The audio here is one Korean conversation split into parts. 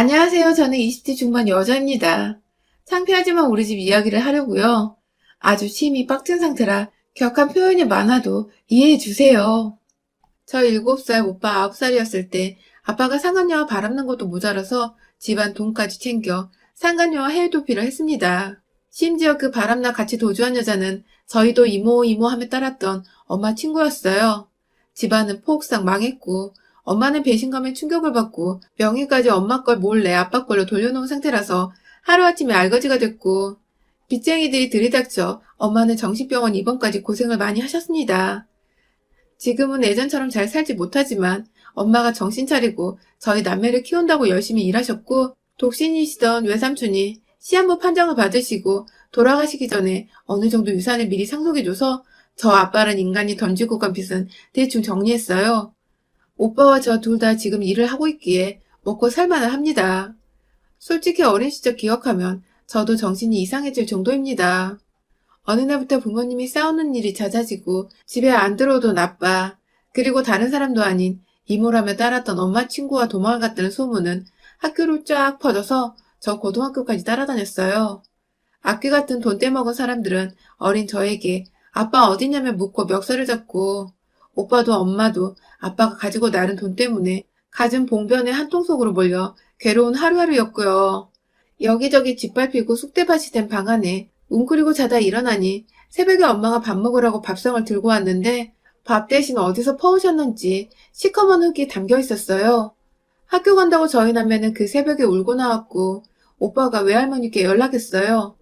안녕하세요. 저는 20대 중반 여자입니다. 창피하지만 우리 집 이야기를 하려고요. 아주 침이 빡든 상태라 격한 표현이 많아도 이해해 주세요. 저 7살, 오빠 9살이었을 때 아빠가 상간녀와 바람난 것도 모자라서 집안 돈까지 챙겨 상간녀와 해외 도피를 했습니다. 심지어 그 바람나 같이 도주한 여자는 저희도 이모 이모 하며 따랐던 엄마 친구였어요. 집안은 폭삭 망했고 엄마는 배신감에 충격을 받고 명의까지 엄마 걸 몰래 아빠 걸로 돌려놓은 상태라서 하루아침에 알거지가 됐고 빚쟁이들이 들이닥쳐 엄마는 정신병원 입원까지 고생을 많이 하셨습니다. 지금은 예전처럼 잘 살지 못하지만 엄마가 정신 차리고 저희 남매를 키운다고 열심히 일하셨고 독신이시던 외삼촌이 시한부 판정을 받으시고 돌아가시기 전에 어느 정도 유산을 미리 상속해줘서 저 아빠란 인간이 던지고 간 빚은 대충 정리했어요. 오빠와 저 둘 다 지금 일을 하고 있기에 먹고 살만은 합니다. 솔직히 어린 시절 기억하면 저도 정신이 이상해질 정도입니다. 어느 날부터 부모님이 싸우는 일이 잦아지고 집에 안 들어오던 아빠, 그리고 다른 사람도 아닌 이모라며 따랐던 엄마 친구와 도망을 갔다는 소문은 학교로 쫙 퍼져서 저 고등학교까지 따라다녔어요. 악귀 같은 돈 떼먹은 사람들은 어린 저에게 아빠 어디냐며 묻고 멱살을 잡고 오빠도 엄마도 아빠가 가지고 나른 돈 때문에 갖은 봉변의 한통 속으로 몰려 괴로운 하루하루였고요. 여기저기 짓밟히고 쑥대밭이 된 방 안에 웅크리고 자다 일어나니 새벽에 엄마가 밥 먹으라고 밥상을 들고 왔는데 밥 대신 어디서 퍼오셨는지 시커먼 흙이 담겨 있었어요. 학교 간다고 저희 남매는 그 새벽에 울고 나왔고 오빠가 외할머니께 연락했어요.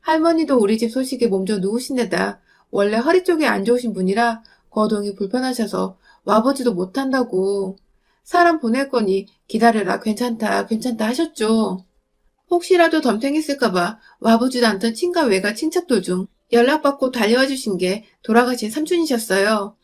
할머니도 우리 집 소식에 몸져 누우신 데다 원래 허리 쪽이 안 좋으신 분이라 거동이 불편하셔서 와보지도 못한다고. 사람 보낼 거니 기다려라 괜찮다 괜찮다 하셨죠. 혹시라도 덤탱했을까봐 와보지도 않던 친가 외가 친척들 중 연락받고 달려와 주신 게 돌아가신 삼촌이셨어요.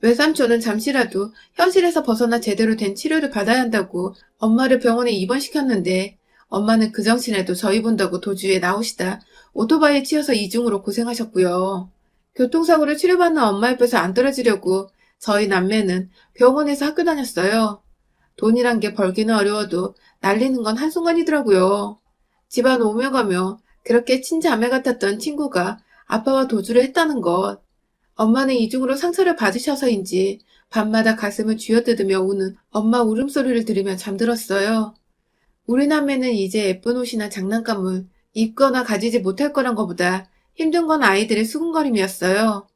외삼촌은 잠시라도 현실에서 벗어나 제대로 된 치료를 받아야 한다고 엄마를 병원에 입원시켰는데 엄마는 그 정신에도 저희 본다고 도주에 나오시다 오토바이에 치여서 이중으로 고생하셨고요. 교통사고를 치료받는 엄마 옆에서 안 떨어지려고 저희 남매는 병원에서 학교 다녔어요. 돈이란 게 벌기는 어려워도 날리는 건 한순간이더라고요. 집안 오며 가며 그렇게 친자매 같았던 친구가 아빠와 도주를 했다는 것. 엄마는 이중으로 상처를 받으셔서인지 밤마다 가슴을 쥐어뜯으며 우는 엄마 울음소리를 들으며 잠들었어요. 우리 남매는 이제 예쁜 옷이나 장난감을 입거나 가지지 못할 거란 것보다 힘든 건 아이들의 수군거림이었어요.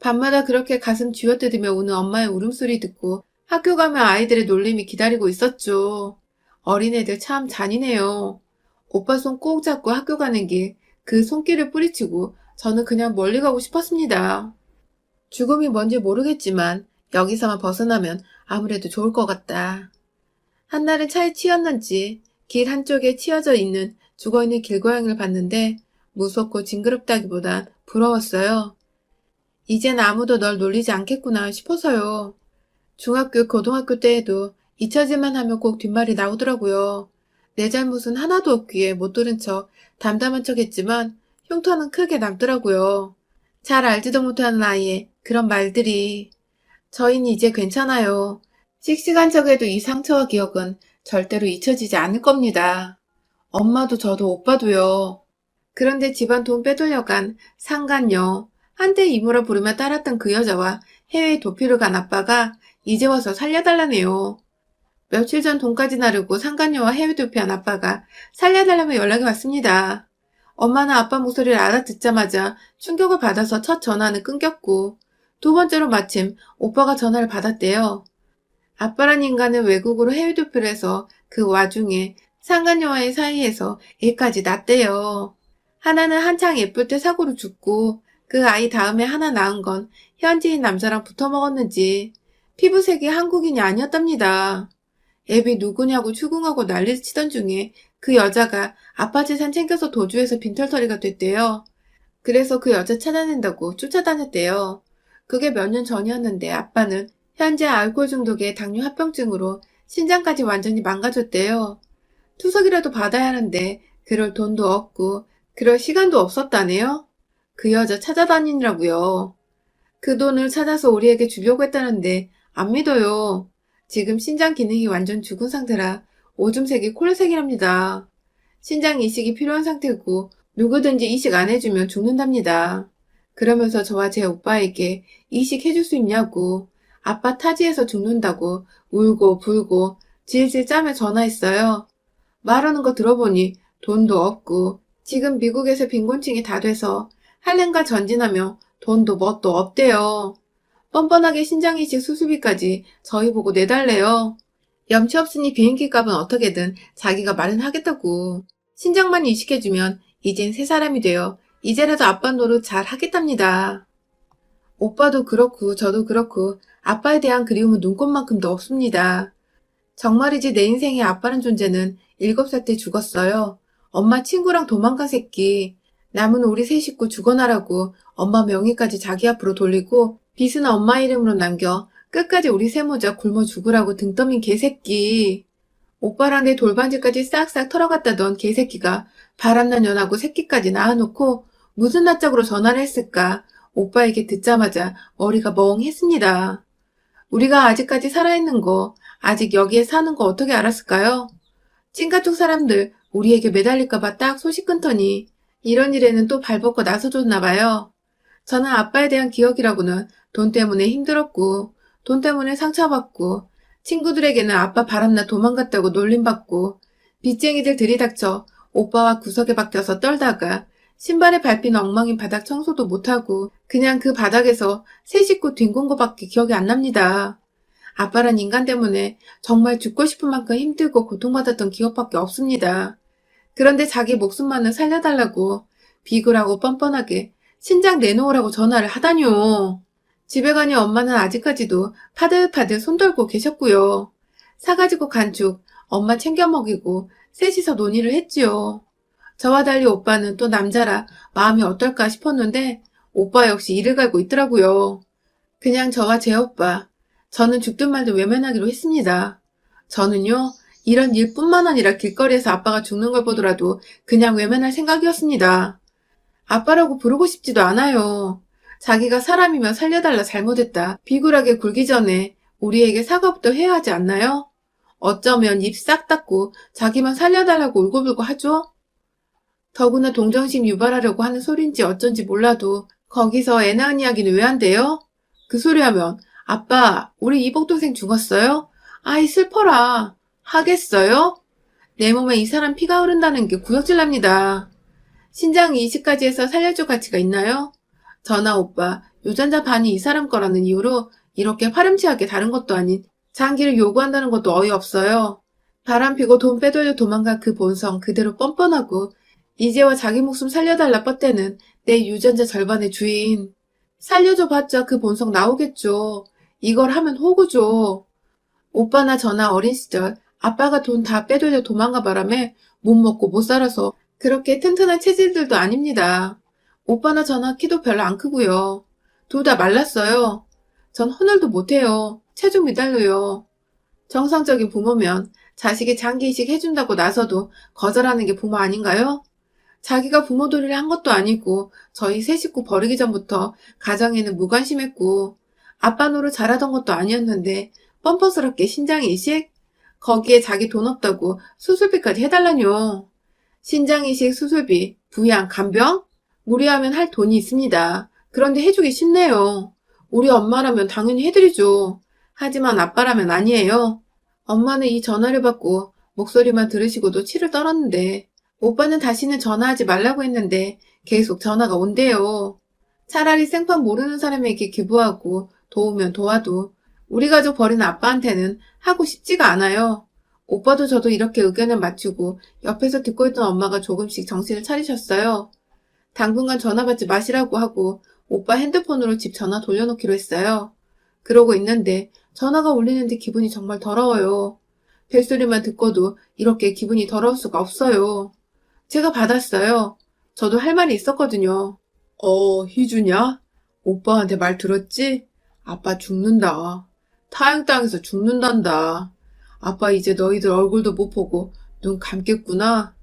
밤마다 그렇게 가슴 쥐어뜯으며 우는 엄마의 울음소리 듣고 학교 가면 아이들의 놀림이 기다리고 있었죠. 어린애들 참 잔인해요. 오빠 손 꼭 잡고 학교 가는 길, 그 손길을 뿌리치고 저는 그냥 멀리 가고 싶었습니다. 죽음이 뭔지 모르겠지만 여기서만 벗어나면 아무래도 좋을 것 같다. 한날은 차에 치였는지 길 한쪽에 치어져 있는 죽어있는 길고양이를 봤는데 무섭고 징그럽다기보단 부러웠어요. 이젠 아무도 널 놀리지 않겠구나 싶어서요. 중학교, 고등학교 때에도 잊혀질만 하면 꼭 뒷말이 나오더라고요. 내 잘못은 하나도 없기에 못 들은 척 담담한 척 했지만 흉터는 크게 남더라고요. 잘 알지도 못하는 아이의 그런 말들이. 저희는 이제 괜찮아요. 씩씩한 척에도 이 상처와 기억은 절대로 잊혀지지 않을 겁니다. 엄마도 저도 오빠도요. 그런데 집안 돈 빼돌려간 상간녀, 한때 이모라 부르며 따랐던 그 여자와 해외에 도피를 간 아빠가 이제 와서 살려달라네요. 며칠 전 돈까지 나르고 상간녀와 해외 도피한 아빠가 살려달라며 연락이 왔습니다. 엄마는 아빠 목소리를 알아듣자마자 충격을 받아서 첫 전화는 끊겼고 두 번째로 마침 오빠가 전화를 받았대요. 아빠란 인간은 외국으로 해외 도피를 해서 그 와중에 상간녀와의 사이에서 애까지 낳대요. 하나는 한창 예쁠 때 사고로 죽고 그 아이 다음에 하나 낳은 건 현지인 남자랑 붙어 먹었는지 피부색이 한국인이 아니었답니다. 애비 누구냐고 추궁하고 난리를 치던 중에 그 여자가 아빠 재산 챙겨서 도주해서 빈털터리가 됐대요. 그래서 그 여자 찾아낸다고 쫓아다녔대요. 그게 몇 년 전이었는데 아빠는 현재 알코올 중독에 당뇨 합병증으로 신장까지 완전히 망가졌대요. 투석이라도 받아야 하는데 그럴 돈도 없고 그럴 시간도 없었다네요. 그 여자 찾아다니느라고요. 그 돈을 찾아서 우리에게 주려고 했다는데 안 믿어요. 지금 신장 기능이 완전 죽은 상태라 오줌색이 콜색이랍니다. 신장 이식이 필요한 상태고 누구든지 이식 안 해주면 죽는답니다. 그러면서 저와 제 오빠에게 이식 해줄 수 있냐고 아빠 타지에서 죽는다고 울고 불고 질질 짜며 전화했어요. 말하는 거 들어보니 돈도 없고 지금 미국에서 빈곤층이 다 돼서 할렘과 전진하며 돈도 뭣도 없대요. 뻔뻔하게 신장이식 수술비까지 저희 보고 내달래요. 염치 없으니 비행기 값은 어떻게든 자기가 마련하겠다고. 신장만 이식해주면 이젠 새 사람이 되어 이제라도 아빠 노릇 잘 하겠답니다. 오빠도 그렇고 저도 그렇고 아빠에 대한 그리움은 눈꽃만큼도 없습니다. 정말이지 내 인생의 아빠란 존재는 7살 때 죽었어요. 엄마 친구랑 도망간 새끼. 남은 우리 세 식구 죽어나라고 엄마 명의까지 자기 앞으로 돌리고 빚은 엄마 이름으로 남겨 끝까지 우리 세모자 굶어 죽으라고 등 떠민 개새끼. 오빠랑 내 돌반지까지 싹싹 털어갔다던 개새끼가 바람난 년하고 새끼까지 낳아놓고 무슨 낯짝으로 전화를 했을까? 오빠에게 듣자마자 머리가 멍했습니다. 우리가 아직까지 살아있는 거, 아직 여기에 사는 거 어떻게 알았을까요? 찐가족 사람들 우리에게 매달릴까봐 딱 소식 끊더니 이런 일에는 또 발벗고 나서줬나 봐요. 저는 아빠에 대한 기억이라고는 돈 때문에 힘들었고, 돈 때문에 상처받고, 친구들에게는 아빠 바람나 도망갔다고 놀림받고, 빚쟁이들 들이닥쳐 오빠와 구석에 박혀서 떨다가 신발에 밟힌 엉망인 바닥 청소도 못하고 그냥 그 바닥에서 새 식구 뒹군 거밖에 기억이 안 납니다. 아빠란 인간 때문에 정말 죽고 싶은 만큼 힘들고 고통받았던 기억밖에 없습니다. 그런데 자기 목숨만은 살려달라고 비굴하고 뻔뻔하게 신장 내놓으라고 전화를 하다뇨. 집에 가니 엄마는 아직까지도 파들파들 손들고 계셨고요. 사가지고 간죽 엄마 챙겨 먹이고 셋이서 논의를 했지요. 저와 달리 오빠는 또 남자라 마음이 어떨까 싶었는데 오빠 역시 이를 갈고 있더라고요. 그냥 저와 제 오빠, 저는 죽든 말든 외면하기로 했습니다. 저는요, 이런 일뿐만 아니라 길거리에서 아빠가 죽는 걸 보더라도 그냥 외면할 생각이었습니다. 아빠라고 부르고 싶지도 않아요. 자기가 사람이면 살려달라 잘못했다. 비굴하게 굴기 전에 우리에게 사과부터 해야 하지 않나요? 어쩌면 입 싹 닫고 자기만 살려달라고 울고불고 하죠? 더구나 동정심 유발하려고 하는 소린지 어쩐지 몰라도 거기서 애 낳은 이야기는 왜 안 돼요? 그 소리 하면 아빠 우리 이복 동생 죽었어요? 아이 슬퍼라 하겠어요? 내 몸에 이 사람 피가 흐른다는 게 구역질 납니다. 신장 이식까지 해서 살려줄 가치가 있나요? 저나 오빠 유전자 반이 이 사람 거라는 이유로 이렇게 파렴치하게 다른 것도 아닌 장기를 요구한다는 것도 어이없어요. 바람 피고 돈 빼돌려 도망간 그 본성 그대로 뻔뻔하고 이제와 자기 목숨 살려달라 뻗대는 내 유전자 절반의 주인. 살려줘 봤자 그 본성 나오겠죠. 이걸 하면 호구죠. 오빠나 저나 어린 시절 아빠가 돈 다 빼돌려 도망가 바람에 못 먹고 못 살아서 그렇게 튼튼한 체질들도 아닙니다. 오빠나 저나 키도 별로 안 크고요. 둘 다 말랐어요. 전 헌혈도 못해요. 체중 미달려요. 정상적인 부모면 자식이 장기 이식 해준다고 나서도 거절하는 게 부모 아닌가요? 자기가 부모돌이를 한 것도 아니고 저희 세 식구 버리기 전부터 가정에는 무관심했고 아빠 노릇 잘하던 것도 아니었는데 뻔뻔스럽게 신장 이식? 거기에 자기 돈 없다고 수술비까지 해달라뇨. 신장 이식 수술비, 부양, 간병? 무리하면 할 돈이 있습니다. 그런데 해주기 쉽네요. 우리 엄마라면 당연히 해드리죠. 하지만 아빠라면 아니에요. 엄마는 이 전화를 받고 목소리만 들으시고도 치를 떨었는데 오빠는 다시는 전화하지 말라고 했는데 계속 전화가 온대요. 차라리 생판 모르는 사람에게 기부하고 도우면 도와도 우리 가족 버린 아빠한테는 하고 싶지가 않아요. 오빠도 저도 이렇게 의견을 맞추고 옆에서 듣고 있던 엄마가 조금씩 정신을 차리셨어요. 당분간 전화 받지 마시라고 하고 오빠 핸드폰으로 집 전화 돌려놓기로 했어요. 그러고 있는데 전화가 울리는데 기분이 정말 더러워요. 벨소리만 듣고도 이렇게 기분이 더러울 수가 없어요. 제가 받았어요. 저도 할 말이 있었거든요. 어, 희주냐? 오빠한테 말 들었지? 아빠 죽는다. 타양 땅에서 죽는단다. 아빠 이제 너희들 얼굴도 못 보고 눈 감겠구나.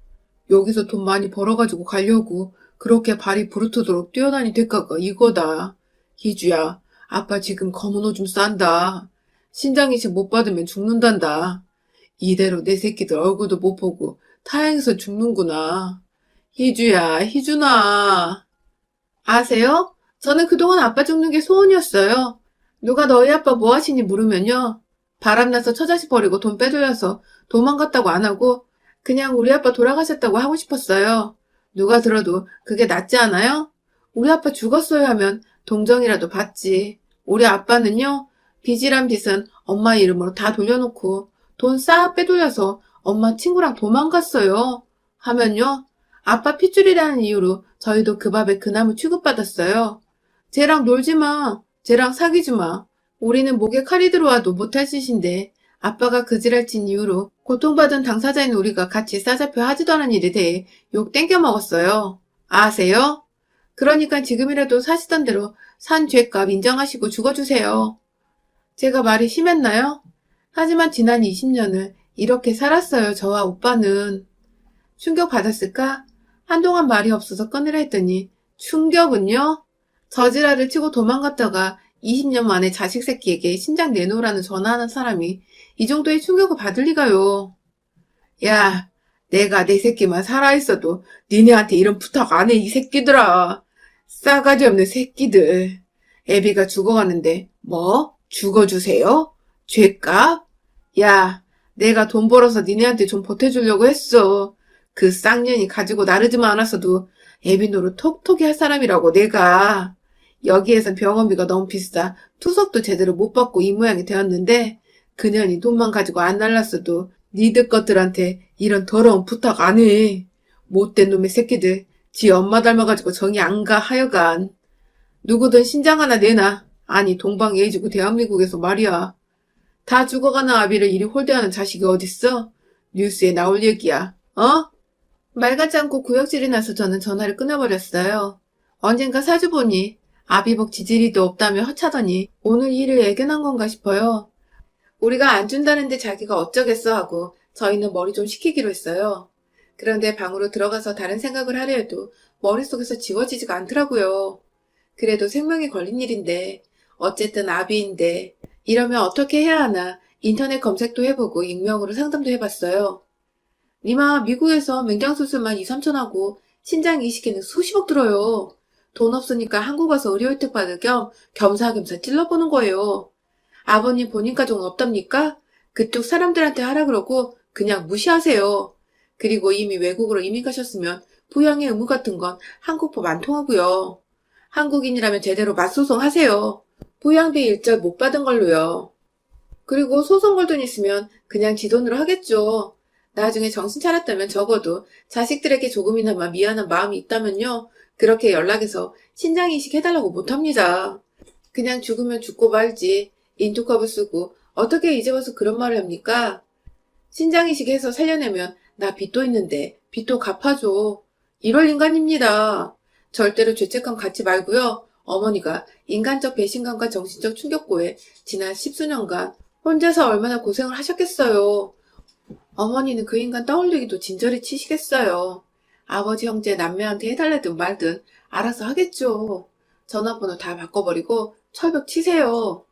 여기서 돈 많이 벌어가지고 가려고 그렇게 발이 부르트도록 뛰어다니 대가가 이거다. 희주야, 아빠 지금 검은 오줌 싼다. 신장 이식 못 받으면 죽는단다. 이대로 내 새끼들 얼굴도 못 보고 타양에서 죽는구나. 희주야, 희준아. 아세요? 저는 그동안 아빠 죽는 게 소원이었어요. 누가 너희 아빠 뭐 하시니 물으면요. 바람나서 처자식 버리고 돈 빼돌려서 도망갔다고 안 하고 그냥 우리 아빠 돌아가셨다고 하고 싶었어요. 누가 들어도 그게 낫지 않아요? 우리 아빠 죽었어요 하면 동정이라도 받지. 우리 아빠는요, 빚이란 빚은 엄마 이름으로 다 돌려놓고 돈 싹 빼돌려서 엄마 친구랑 도망갔어요. 하면요, 아빠 핏줄이라는 이유로 저희도 그 밥에 그나무 취급받았어요. 쟤랑 놀지 마. 쟤랑 사귀지 마. 우리는 목에 칼이 들어와도 못할 짓인데 아빠가 그지랄 친 이유로 고통받은 당사자인 우리가 같이 싸잡혀 하지도 않은 일에 대해 욕 땡겨 먹었어요. 아세요? 그러니까 지금이라도 사시던 대로 산 죄값 인정하시고 죽어주세요. 제가 말이 심했나요? 하지만 지난 20년을 이렇게 살았어요, 저와 오빠는. 충격받았을까? 한동안 말이 없어서 끊으려 했더니, 충격은요? 저지랄을 치고 도망갔다가 20년 만에 자식 새끼에게 신장 내놓으라는 전화하는 사람이 이 정도의 충격을 받을 리가요. 야, 내가 내 새끼만 살아있어도 니네한테 이런 부탁 안 해, 이 새끼들아. 싸가지 없는 새끼들. 애비가 죽어가는데, 뭐? 죽어주세요? 죄값? 야, 내가 돈 벌어서 니네한테 좀 보태주려고 했어. 그 쌍년이 가지고 나르지만 않았어도 애비 노릇 톡톡히 할 사람이라고 내가. 여기에선 병원비가 너무 비싸 투석도 제대로 못 받고 이 모양이 되었는데 그년이 돈만 가지고 안 날랐어도 니들 것들한테 이런 더러운 부탁 안 해. 못된 놈의 새끼들. 지 엄마 닮아가지고 정이 안 가 하여간. 누구든 신장 하나 내놔. 아니 동방예의지구 대한민국에서 말이야. 다 죽어가는 아비를 이리 홀대하는 자식이 어딨어? 뉴스에 나올 얘기야. 어? 말 같지 않고 구역질이 나서 저는 전화를 끊어버렸어요. 언젠가 사주보니 아비복 지지리도 없다며 허차더니 오늘 일을 애견한 건가 싶어요. 우리가 안 준다는데 자기가 어쩌겠어 하고 저희는 머리 좀 식히기로 했어요. 그런데 방으로 들어가서 다른 생각을 하려 해도 머릿속에서 지워지지가 않더라고요. 그래도 생명이 걸린 일인데 어쨌든 아비인데 이러면 어떻게 해야 하나 인터넷 검색도 해보고 익명으로 상담도 해봤어요. 니마 미국에서 맹장수술만 2, 3천 하고 신장 이식에는 수십억 들어요. 돈 없으니까 한국 와서 의료 혜택 받을 겸 겸사겸사 찔러보는 거예요. 아버님 본인 가족은 없답니까? 그쪽 사람들한테 하라 그러고 그냥 무시하세요. 그리고 이미 외국으로 이민 가셨으면 부양의 의무 같은 건 한국법 안 통하고요. 한국인이라면 제대로 맞소송 하세요. 부양비 일절 못 받은 걸로요. 그리고 소송 걸 돈 있으면 그냥 지 돈으로 하겠죠. 나중에 정신 차렸다면 적어도 자식들에게 조금이나마 미안한 마음이 있다면요. 그렇게 연락해서 신장 이식 해달라고 못합니다. 그냥 죽으면 죽고 말지. 인투컵을 쓰고 어떻게 이제 와서 그런 말을 합니까? 신장 이식해서 살려내면 나 빚도 있는데 빚도 갚아줘. 이럴 인간입니다. 절대로 죄책감 갖지 말고요. 어머니가 인간적 배신감과 정신적 충격고에 지난 십수년간 혼자서 얼마나 고생을 하셨겠어요. 어머니는 그 인간 떠올리기도 진저리 치시겠어요. 아버지 형제 남매한테 해달라든 말든 알아서 하겠죠. 전화번호 다 바꿔버리고 철벽 치세요.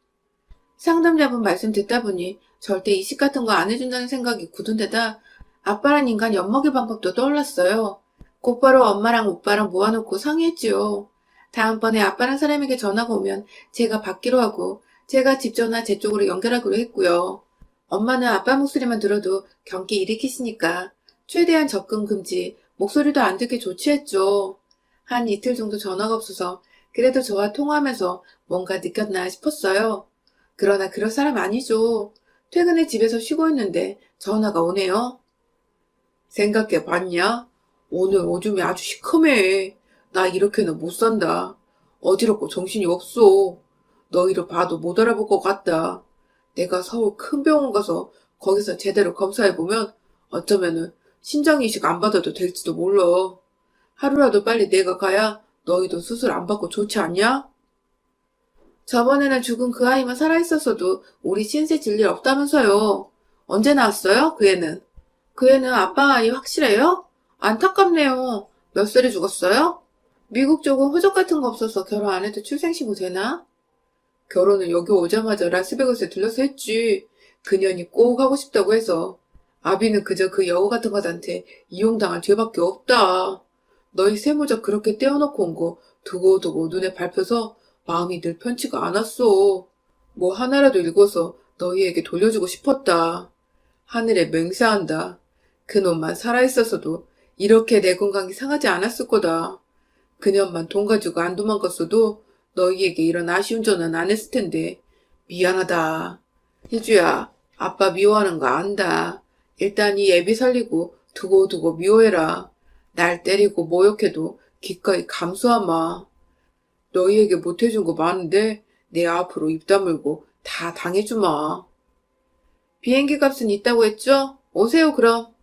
상담자분 말씀 듣다 보니 절대 이식 같은 거 안 해준다는 생각이 굳은 데다 아빠란 인간 엿먹일 방법도 떠올랐어요. 곧바로 엄마랑 오빠랑 모아놓고 상의했지요. 다음번에 아빠란 사람에게 전화가 오면 제가 받기로 하고 제가 집 전화 제 쪽으로 연결하기로 했고요. 엄마는 아빠 목소리만 들어도 경기 일으키시니까 최대한 접근 금지, 목소리도 안 듣게 조치했죠. 한 이틀 정도 전화가 없어서 그래도 저와 통화하면서 뭔가 느꼈나 싶었어요. 그러나 그럴 사람 아니죠. 퇴근에 집에서 쉬고 있는데 전화가 오네요. 생각해 봤냐? 오늘 오줌이 아주 시커매. 나 이렇게는 못 산다. 어지럽고 정신이 없어. 너희를 봐도 못 알아볼 것 같다. 내가 서울 큰 병원 가서 거기서 제대로 검사해보면 어쩌면은 신장 이식 안 받아도 될지도 몰라. 하루라도 빨리 내가 가야 너희도 수술 안 받고 좋지 않냐? 저번에는 죽은 그 아이만 살아있었어도 우리 신세 질 일 없다면서요. 언제 나왔어요? 그 애는. 그 애는 아빠 아이 확실해요? 안타깝네요. 몇 살에 죽었어요? 미국 쪽은 호적 같은 거 없어서 결혼 안 해도 출생신고 되나? 결혼은 여기 오자마자 라스베가스에 들려서 했지. 그년이 꼭 하고 싶다고 해서. 아비는 그저 그 여우 같은 것한테 이용당할 죄밖에 없다. 너희 세무적 그렇게 떼어놓고 온 거 두고두고 눈에 밟혀서 마음이 늘 편치가 않았어. 뭐 하나라도 읽어서 너희에게 돌려주고 싶었다. 하늘에 맹세한다. 그놈만 살아있었어도 이렇게 내 건강이 상하지 않았을 거다. 그년만 돈 가지고 안 도망갔어도 너희에게 이런 아쉬운 전화는 안 했을 텐데 미안하다. 희주야, 아빠 미워하는 거 안다. 일단 이 애비 살리고 두고두고 미워해라. 날 때리고 모욕해도 기꺼이 감수하마. 너희에게 못해준 거 많은데 내 앞으로 입 다물고 다 당해주마. 비행기 값은 있다고 했죠? 오세요 그럼.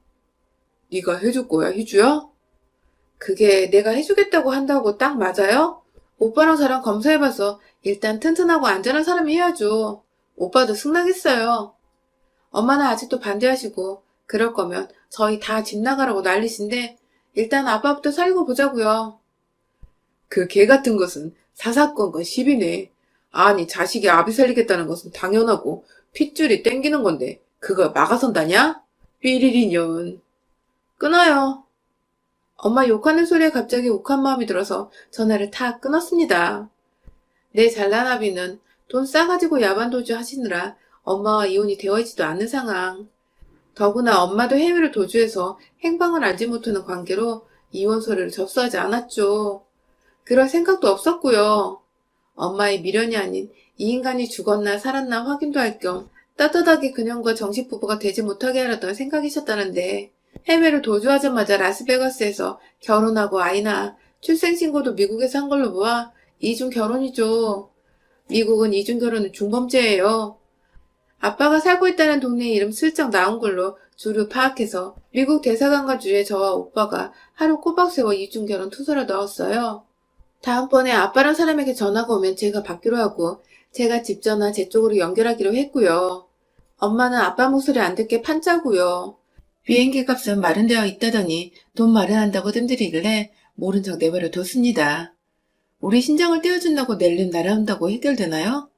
네가 해줄 거야 희주야? 그게 내가 해주겠다고 한다고 딱 맞아요? 오빠랑 저랑 검사해봐서 일단 튼튼하고 안전한 사람이 해야죠. 오빠도 승낙했어요. 엄마는 아직도 반대하시고 그럴 거면 저희 다 집 나가라고 난리신데 일단 아빠부터 살고 보자고요. 그 개 같은 것은 사사건건 시비네. 아니 자식이 아비 살리겠다는 것은 당연하고 핏줄이 땡기는 건데 그걸 막아선다냐? 삐리리년. 끊어요. 엄마 욕하는 소리에 갑자기 욱한 마음이 들어서 전화를 탁 끊었습니다. 내 잘난 아비는 돈 싸가지고 야반도주 하시느라 엄마와 이혼이 되어 있지도 않은 상황. 더구나 엄마도 해외를 도주해서 행방을 알지 못하는 관계로 이혼 서류를 접수하지 않았죠. 그럴 생각도 없었고요. 엄마의 미련이 아닌 이 인간이 죽었나 살았나 확인도 할 겸 따뜻하게 그년과 정식 부부가 되지 못하게 하려던 생각이셨다는데 해외를 도주하자마자 라스베가스에서 결혼하고 아이 낳아 출생신고도 미국에서 한 걸로 보아 이중 결혼이죠. 미국은 이중 결혼은 중범죄예요. 아빠가 살고 있다는 동네 이름 슬쩍 나온 걸로 주류 파악해서 미국 대사관과 주에 저와 오빠가 하루 꼬박 세워 이중 결혼 투서를 넣었어요. 다음번에 아빠랑 사람에게 전화가 오면 제가 받기로 하고 제가 집 전화 제 쪽으로 연결하기로 했고요. 엄마는 아빠 목소리 안 듣게 판짜고요. 비행기 값은 마련되어 있다더니 돈 마련한다고 뜸들이길래 모른 척 내버려 뒀습니다. 우리 신장을 떼어준다고 낼름 날아온다고 해결되나요?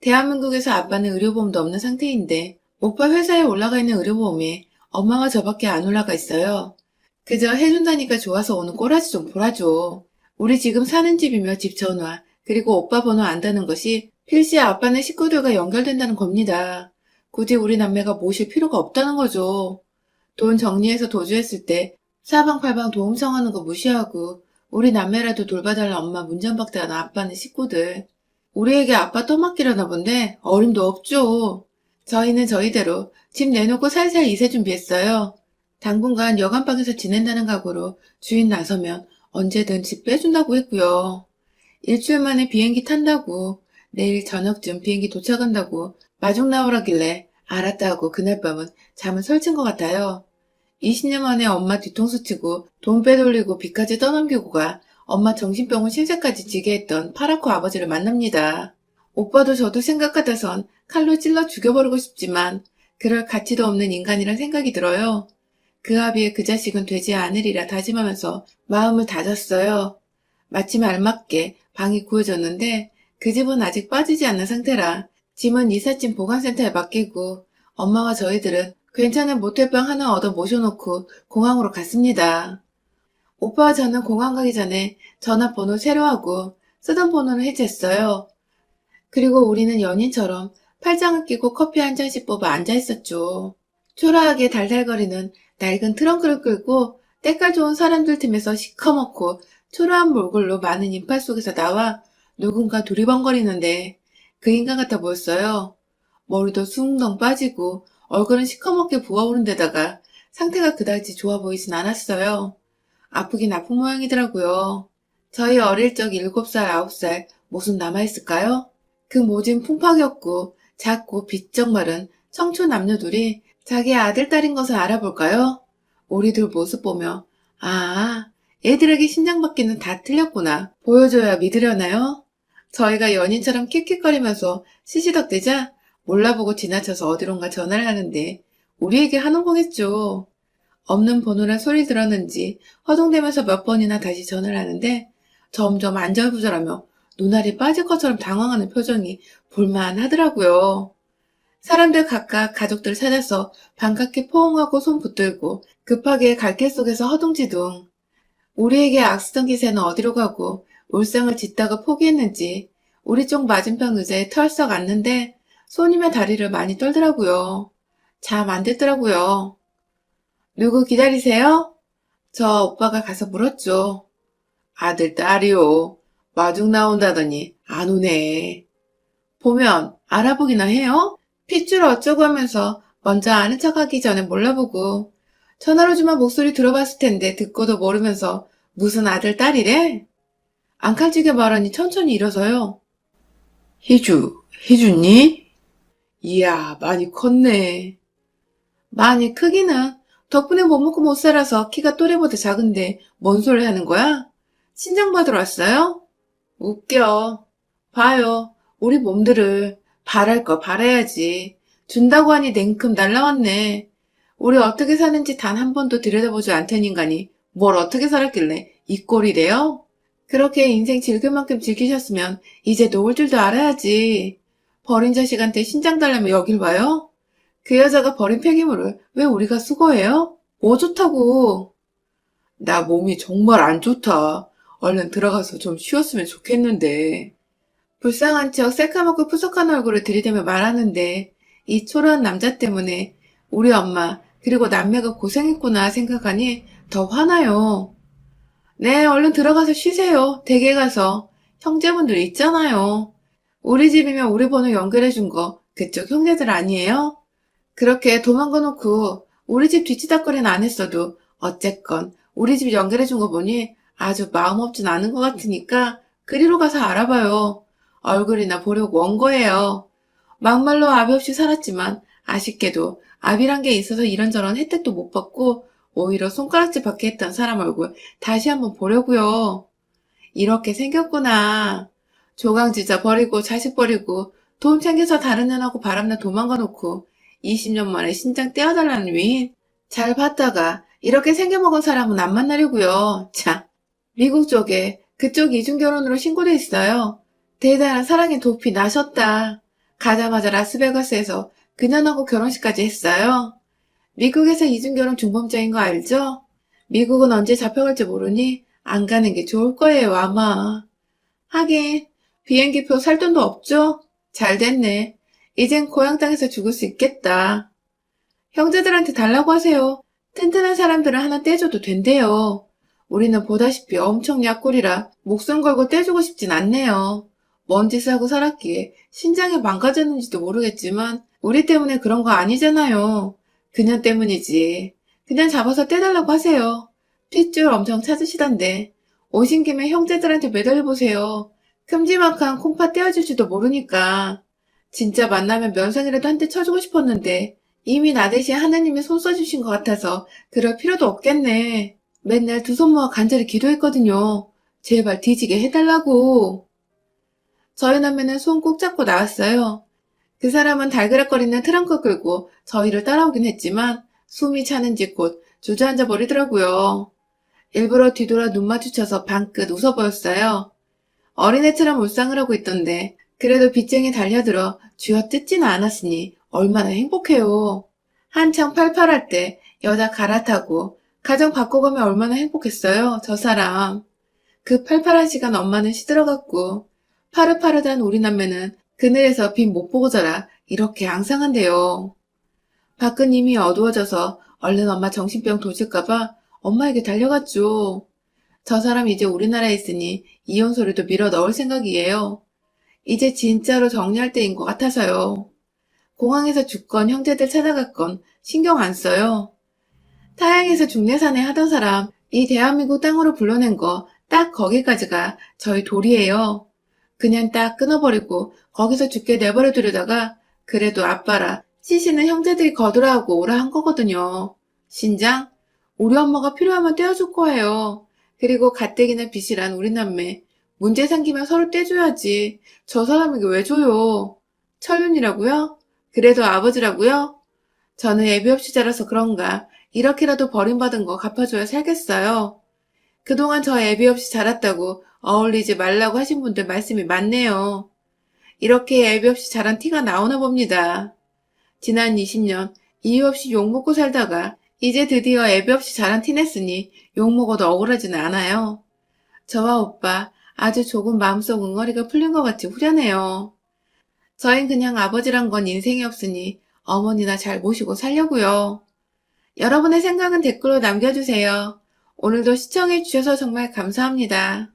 대한민국에서 아빠는 의료보험도 없는 상태인데 오빠 회사에 올라가 있는 의료보험에 엄마와 저밖에 안 올라가 있어요. 그저 해준다니까 좋아서 오는 꼬라지 좀 보라줘. 우리 지금 사는 집이며 집 전화 그리고 오빠 번호 안다는 것이 필시 아빠네 식구들과 연결된다는 겁니다. 굳이 우리 남매가 모실 필요가 없다는 거죠. 돈 정리해서 도주했을 때 사방팔방 도움 청하는 거 무시하고 우리 남매라도 돌봐달라 엄마 문전박대하는 아빠는 식구들. 우리에게 아빠 떠맡기려나 본데 어림도 없죠. 저희는 저희대로 집 내놓고 살살 이세 준비했어요. 당분간 여간방에서 지낸다는 각오로 주인 나서면 언제든 집 빼준다고 했고요. 일주일 만에 비행기 탄다고 내일 저녁쯤 비행기 도착한다고 마중 나오라길래 알았다 하고 그날 밤은 잠을 설친 것 같아요. 20년 만에 엄마 뒤통수 치고 돈 빼돌리고 빚까지 떠넘기고가 엄마 정신병원 신세까지 지게 했던 파라코 아버지를 만납니다. 오빠도 저도 생각 같아선 칼로 찔러 죽여버리고 싶지만 그럴 가치도 없는 인간이란 생각이 들어요. 그 아비의 그 자식은 되지 않으리라 다짐하면서 마음을 다졌어요. 마침 알맞게 방이 구해졌는데 그 집은 아직 빠지지 않는 상태라 짐은 이삿짐 보관센터에 맡기고 엄마와 저희들은 괜찮은 모텔방 하나 얻어 모셔놓고 공항으로 갔습니다. 오빠와 저는 공항 가기 전에 전화번호 새로 하고 쓰던 번호를 해지했어요. 그리고 우리는 연인처럼 팔짱을 끼고 커피 한 잔씩 뽑아 앉아 있었죠. 초라하게 달달거리는 낡은 트렁크를 끌고 때깔 좋은 사람들 틈에서 시커멓고 초라한 몰골로 많은 인파 속에서 나와 누군가 두리번거리는데 그 인간 같아 보였어요. 머리도 숭덩 빠지고 얼굴은 시커멓게 부어오른 데다가 상태가 그다지 좋아 보이진 않았어요. 아프긴 아픈 모양이더라고요. 저희 어릴 적 7살, 9살 모습 남아있을까요? 그 모진 풍파겼고 작고 비쩍 마른 청춘 남녀들이 자기 아들, 딸인 것을 알아볼까요? 우리들 모습 보며 아, 애들에게 신장받기는 다 틀렸구나. 보여줘야 믿으려나요? 저희가 연인처럼 킥킥거리면서 시시덕대자 몰라보고 지나쳐서 어디론가 전화를 하는데 우리에게 하는 거겠죠. 없는 번호라 소리 들었는지 허둥대면서 몇 번이나 다시 전화를 하는데 점점 안절부절하며 눈알이 빠질 것처럼 당황하는 표정이 볼만하더라고요. 사람들 각각 가족들 찾아서 반갑게 포옹하고 손 붙들고 급하게 갈길 속에서 허둥지둥. 우리에게 악수던 기세는 어디로 가고 울상을 짓다가 포기했는지 우리 쪽 맞은편 의자에 털썩 앉는데 손님의 다리를 많이 떨더라고요. 잠 안 됐더라고요. 누구 기다리세요? 저 오빠가 가서 물었죠. 아들, 딸이요. 마중 나온다더니 안 오네. 보면 알아보기나 해요? 핏줄 어쩌고 하면서 먼저 아는 척하기 전에 몰라보고 전화로 주만 목소리 들어봤을 텐데 듣고도 모르면서 무슨 아들, 딸이래? 앙칼지게 말하니 천천히 일어서요. 희주, 희주니? 이야, 많이 컸네. 많이 크기는 덕분에 못 먹고 못 살아서 키가 또래보다 작은데 뭔 소리 하는 거야? 신장 받으러 왔어요? 웃겨. 봐요. 우리 몸들을 바랄 거 바라야지. 준다고 하니 냉큼 날라왔네. 우리 어떻게 사는지 단 한 번도 들여다보지 않던 인간이 뭘 어떻게 살았길래 이 꼴이래요? 그렇게 인생 즐길 만큼 즐기셨으면 이제 놓을 줄도 알아야지. 버린 자식한테 신장 달라면 여길 와요? 그 여자가 버린 폐기물을 왜 우리가 수거해요? 뭐 좋다고. 나 몸이 정말 안 좋다. 얼른 들어가서 좀 쉬었으면 좋겠는데. 불쌍한 척 새까맣고 푸석한 얼굴을 들이대며 말하는데 이 초라한 남자 때문에 우리 엄마 그리고 남매가 고생했구나 생각하니 더 화나요. 네, 얼른 들어가서 쉬세요. 댁에 가서. 형제분들 있잖아요. 우리 집이면 우리 번호 연결해준 거 그쪽 형제들 아니에요? 그렇게 도망가 놓고 우리 집 뒤치다거리는 안 했어도 어쨌건 우리 집 연결해 준 거 보니 아주 마음 없진 않은 것 같으니까 그리로 가서 알아봐요. 얼굴이나 보려고 온 거예요. 막말로 아비 없이 살았지만 아쉽게도 아비란 게 있어서 이런저런 혜택도 못 받고 오히려 손가락질 받게 했던 사람 얼굴 다시 한번 보려고요. 이렇게 생겼구나. 조강지자 버리고 자식 버리고 돈 챙겨서 다른 년하고 바람나 도망가 놓고 20년 만에 신장 떼어달라는 위인? 잘 봤다가 이렇게 생겨먹은 사람은 안 만나려고요. 참. 미국 쪽에 그쪽 이중 결혼으로 신고돼 있어요. 대단한 사랑의 도피 나셨다. 가자마자 라스베가스에서 그년하고 결혼식까지 했어요. 미국에서 이중결혼 중범죄인 거 알죠? 미국은 언제 잡혀갈지 모르니 안 가는 게 좋을 거예요, 아마. 하긴, 비행기표 살 돈도 없죠? 잘 됐네. 이젠 고향 땅에서 죽을 수 있겠다. 형제들한테 달라고 하세요. 튼튼한 사람들은 하나 떼줘도 된대요. 우리는 보다시피 엄청 약골이라 목숨 걸고 떼주고 싶진 않네요. 먼 짓을 하고 살았기에 신장이 망가졌는지도 모르겠지만 우리 때문에 그런 거 아니잖아요. 그냥 때문이지. 그냥 잡아서 떼달라고 하세요. 핏줄 엄청 찾으시던데. 오신 김에 형제들한테 매달려보세요. 큼지막한 콩팥 떼어줄지도 모르니까. 진짜 만나면 면상이라도 한 대 쳐주고 싶었는데 이미 나 대신 하나님이 손 써주신 것 같아서 그럴 필요도 없겠네. 맨날 두 손 모아 간절히 기도했거든요. 제발 뒤지게 해달라고. 저희 남매는 손 꼭 잡고 나왔어요. 그 사람은 달그락거리는 트렁크 끌고 저희를 따라오긴 했지만 숨이 차는지 곧 주저앉아 버리더라고요. 일부러 뒤돌아 눈 마주쳐서 방긋 웃어 보였어요. 어린애처럼 울상을 하고 있던데 그래도 빚쟁이 달려들어 쥐어 뜯지는 않았으니 얼마나 행복해요. 한창 팔팔할 때 여자 갈아타고 가정 바꿔가면 얼마나 행복했어요, 저 사람. 그 팔팔한 시간 엄마는 시들어갔고 파릇파릇한 우리 남매는 그늘에서 빛 못 보고 자라 이렇게 앙상한데요. 이미 어두워져서 얼른 엄마 정신병 도질까봐 엄마에게 달려갔죠. 저 사람 이제 우리나라에 있으니 이혼 소리도 밀어 넣을 생각이에요. 이제 진짜로 정리할 때인 것 같아서요. 공항에서 죽건 형제들 찾아갔건 신경 안 써요. 타양에서 중내산에 하던 사람 이 대한민국 땅으로 불러낸 거 딱 거기까지가 저희 돌이에요. 그냥 딱 끊어버리고 거기서 죽게 내버려 두려다가 그래도 아빠라 시시는 형제들이 거들어하고 오라 한 거거든요. 신장? 우리 엄마가 필요하면 떼어줄 거예요. 그리고 가뜩이나 빚이란 우리 남매. 문제 생기면 서로 떼줘야지. 저 사람에게 왜 줘요? 철륜이라고요? 그래도 아버지라고요? 저는 애비 없이 자라서 그런가 이렇게라도 버림받은 거 갚아줘야 살겠어요. 그동안 저 애비 없이 자랐다고 어울리지 말라고 하신 분들 말씀이 많네요. 이렇게 애비 없이 자란 티가 나오나 봅니다. 지난 20년 이유 없이 욕 먹고 살다가 이제 드디어 애비 없이 자란 티 냈으니 욕 먹어도 억울하지는 않아요. 저와 오빠 아주 조금 마음속 응어리가 풀린 것 같이 후련해요. 저흰 그냥 아버지란 건 인생이 없으니 어머니나 잘 모시고 살려고요. 여러분의 생각은 댓글로 남겨주세요. 오늘도 시청해주셔서 정말 감사합니다.